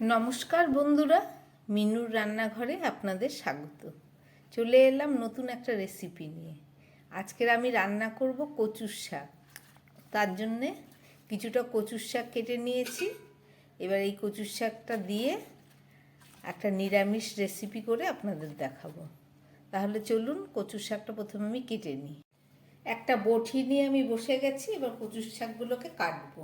নমস্কার বন্ধুরা, মিনুর রান্নাঘরে আপনাদের স্বাগত। চলে এলাম নতুন একটা রেসিপি নিয়ে। আজকের আমি রান্না করব কচুর শাক। তার জন্যে কিছুটা কচুর শাক কেটে নিয়েছি। এবার এই কচুর শাকটা দিয়ে একটা নিরামিষ রেসিপি করে আপনাদের দেখাবো। তাহলে চলুন কচুর শাকটা প্রথমে আমি কেটে নিই। একটা বটি নিয়ে আমি বসে গেছি, এবার কচুর শাকগুলোকে কাটবো।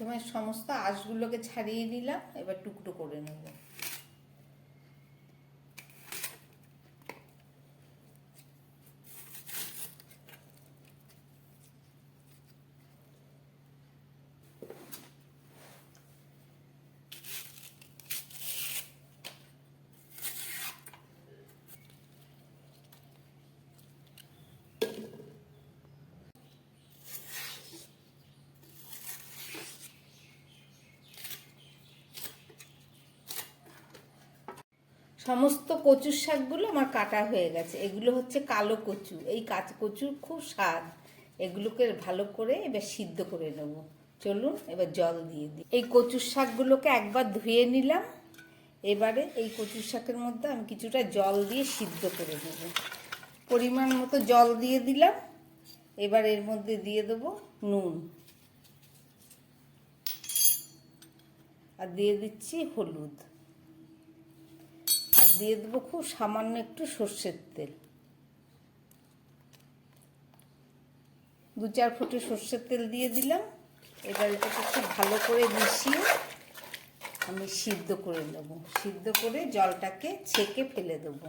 তোমার সমস্ত আঁশগুলোকে ছাড়িয়ে নিলাম এবার টুকরো করে নেব। সমস্ত কচুর শাকগুলো আমার কাটা হয়ে গেছে। এগুলো হচ্ছে কালো কচু। এই কাঁচ কচুর খুব স্বাদ। এগুলোকে ভালো করে এবার সিদ্ধ করে নেব। চলুন এবার জল দিয়ে দিই। এই কচুর শাকগুলোকে একবার ধুয়ে নিলাম। এবারে এই কচুর শাকের মধ্যে আমি কিছুটা জল দিয়ে সিদ্ধ করে নেব। পরিমাণ মতো জল দিয়ে দিলাম। এবার এর মধ্যে দিয়ে দেবো নুন। আর দিয়ে দিচ্ছি হলুদ। দিয়ে দেবো খুব সামান্য একটু সর্ষের তেল। দু চার ফুটে সর্ষের তেল দিয়ে দিলাম। এবার এটাকে খুব ভালো করে মিশিয়ে আমি সিদ্ধ করে নেব। সিদ্ধ করে জলটাকে ছেঁকে ফেলে দেবো।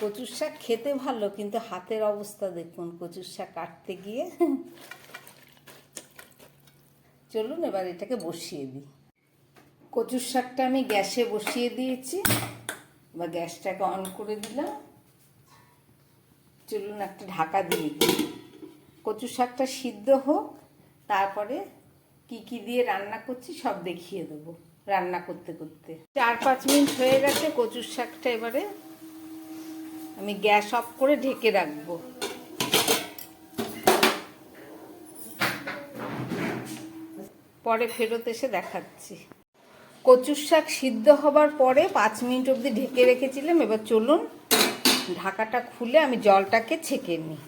কচুর শাক খেতে ভালো, কিন্তু হাতের অবস্থা দেখুন, কচুর শাক কাটতে গিয়ে। চলুন, এবার এটাকে বসিয়ে দিই। কচুর শাকটা আমি গ্যাসে বসিয়ে দিয়েছি। বা গ্যাসটাকে অন করে দিলাম। চলুন একটা ঢাকা দিয়ে দিই। কচুর শাকটা সিদ্ধ হোক, তারপরে কি কি দিয়ে রান্না করছি সব দেখিয়ে দেবো রান্না করতে করতে। চার পাঁচ মিনিট হয়ে গেছে কচুর শাকটা এবারে আমি গ্যাস অফ করে ঢেকে রাখব। পরে ফেরত এসে দেখাচ্ছি। কচুর শাক সিদ্ধ হবার পরে পাঁচ মিনিট অবধি ঢেকে রেখেছিলাম। এবার চলুন ঢাকাটা খুলে আমি জলটাকে ছেঁকে নিই।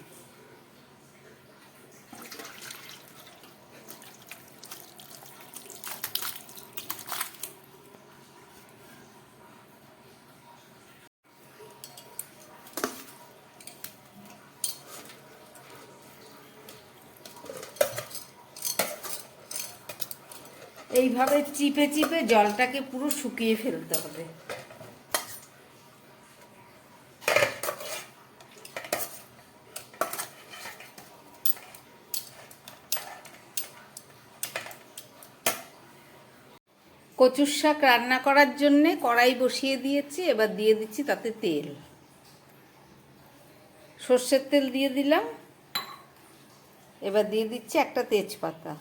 এইভাবে চিপে চিপে জলটাকে পুরো শুকিয়ে ফেলতে হবে। কচুর শাক রান্না করার জন্যে কড়াই বসিয়ে দিয়েছি, এবার দিয়ে দিচ্ছি তাতে তেল। সর্ষের তেল দিয়ে দিলাম, এবার দিয়ে দিচ্ছি একটা তেজপাতা।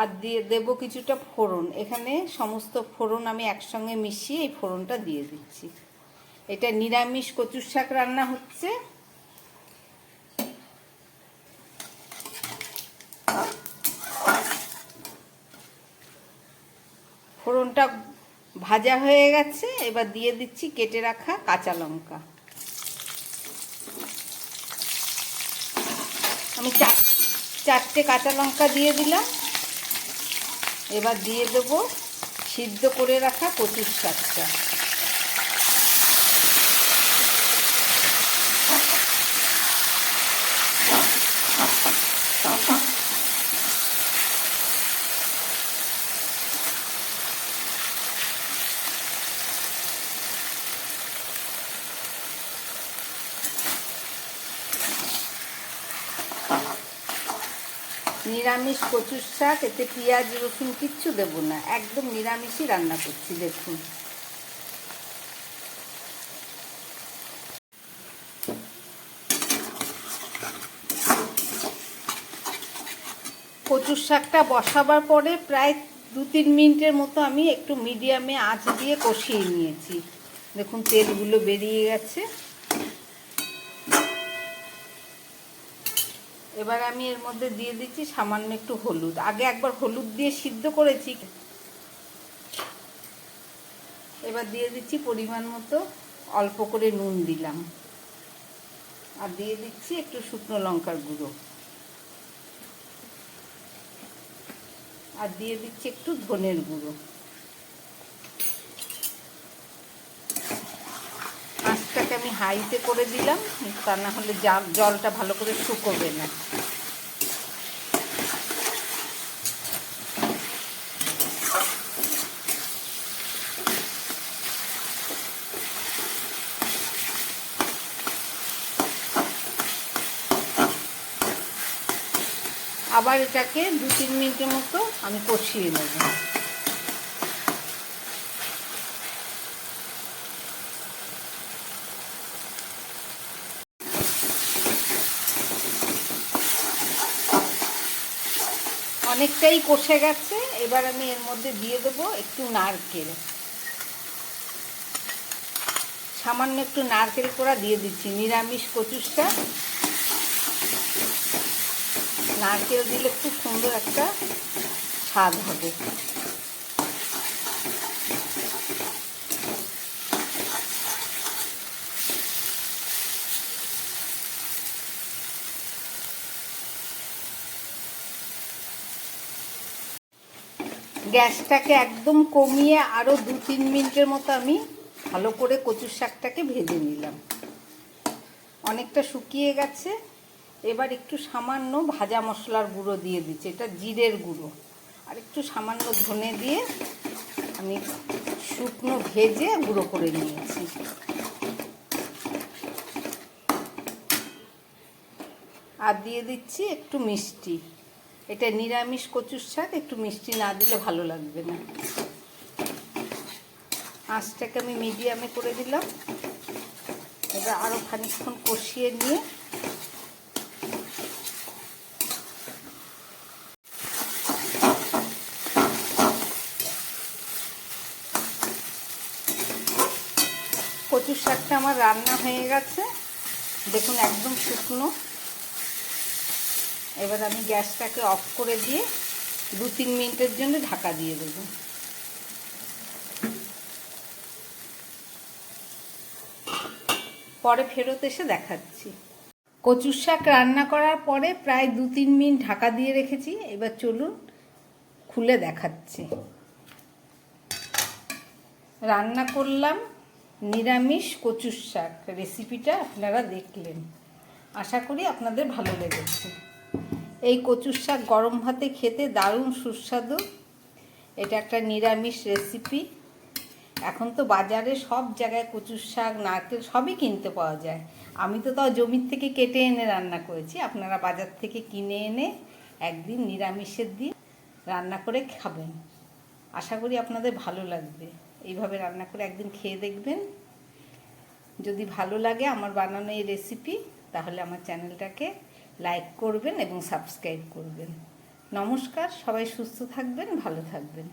আর দিয়ে দেবো কিছুটা ফোড়ন। এখানে সমস্ত ফোড়ন আমি একসঙ্গে মিশিয়ে এই ফোড়নটা দিয়ে দিচ্ছি। এটা নিরামিষ কচুর শাক রান্না হচ্ছে। ফোড়নটা ভাজা হয়ে গেছে। এবার দিয়ে দিচ্ছি কেটে রাখা কাঁচা লঙ্কা। আমি চারটে কাঁচা লঙ্কা দিয়ে দিলাম। এবার দিয়ে দেবো সিদ্ধ করে রাখা কচুর শাকটা। নিরামিষ কচু শাক, এতে পেঁয়াজ, রসুন কিচ্ছু দেবো না। একদম নিরামিষই রান্না করছি, দেখুন। কচুর শাকটা বসাবার পরে প্রায় দু তিন মিনিটের মতো আমি একটু মিডিয়ামে আঁচ দিয়ে কষিয়ে নিয়েছি। দেখুন, তেলগুলো বেরিয়ে গেছে। এবার আমি এর মধ্যে দিয়ে দিচ্ছি সামান্য একটু হলুদ। আগে একবার হলুদ দিয়ে সিদ্ধ করেছি। এবার দিয়ে দিচ্ছি পরিমাণ মতো অল্প করে নুন দিলাম। আর দিয়ে দিচ্ছি একটু শুকনো লঙ্কার গুঁড়ো। আর দিয়ে দিচ্ছি একটু ধনের গুঁড়ো আঁচটাকে আমি হাইতে করে দিলাম, তা না হলে জলটা ভালো করে শুকোবে না। আবার এটাকে দু তিন মিনিটের মতো আমি কষিয়ে নেব। অনেকটাই কষে গেছে। এবার আমি এর মধ্যে দিয়ে দেবো একটু নারকেল। সামান্য একটু নারকেল কোড়া দিয়ে দিচ্ছি, নিরামিষ কচুরটা। নারকেল দিলে খুব সুন্দর একটা স্বাদ হবে। গ্যাসটাকে একদম কমিয়ে আরও দু তিন মিনিটের মতো আমি ভালো করে কচুর শাকটাকে ভেজে নিলাম। অনেকটা শুকিয়ে গেছে। এবার একটু সামান্য ভাজা মশলার গুঁড়ো দিয়ে দিচ্ছি। এটা জিরের গুঁড়ো। আর একটু সামান্য ধনে দিয়ে আমি শুকনো ভেজে গুঁড়ো করে নিয়েছি। আর দিয়ে দিচ্ছি একটু মিষ্টি। এটা নিরামিষ কচুর শাক একটু মিষ্টি না দিলে ভালো লাগবে না। আঁচটাকে আমি মিডিয়ামে করে দিলাম। এবার আরও খানিকক্ষণ কষিয়ে নিয়ে কচুর শাকটা আমার রান্না হয়ে গেছে। দেখুন, একদম শুকনো। এবার আমি গ্যাসটাকে অফ করে দিয়ে দু তিন মিনিটের জন্য ঢাকা দিয়ে দেবো। পরে ফেরত এসে দেখাচ্ছি। কচুর শাক রান্না করার পরে প্রায় দু তিন মিনিট ঢাকা দিয়ে রেখেছি। এবার চলুন খুলে দেখাচ্ছি। রান্না করলাম নিরামিষ কচুর শাক। রেসিপিটা আপনারা দেখলেন। আশা করি আপনাদের ভালো লেগেছে। এই কচুর শাক গরম ভাতে খেতে দারুণ সুস্বাদু। এটা একটা নিরামিষ রেসিপি এখন তো বাজারে সব জায়গায় কচুর শাক, নারকেল সবই কিনতে পাওয়া যায়। আমি তো তাও জমির থেকে কেটে এনে রান্না করেছি। আপনারা বাজার থেকে কিনে এনে একদিন নিরামিষের দিন রান্না করে খাবেন। আশা করি আপনাদের ভালো লাগবে। এইভাবে রান্না করে একদিন খেয়ে দেখবেন। যদি ভালো লাগে আমার বানানো এই রেসিপি তাহলে আমার চ্যানেলটাকে লাইক করবেন এবং সাবস্ক্রাইব করবেন। নমস্কার সবাই সুস্থ থাকবেন ভালো থাকবেন।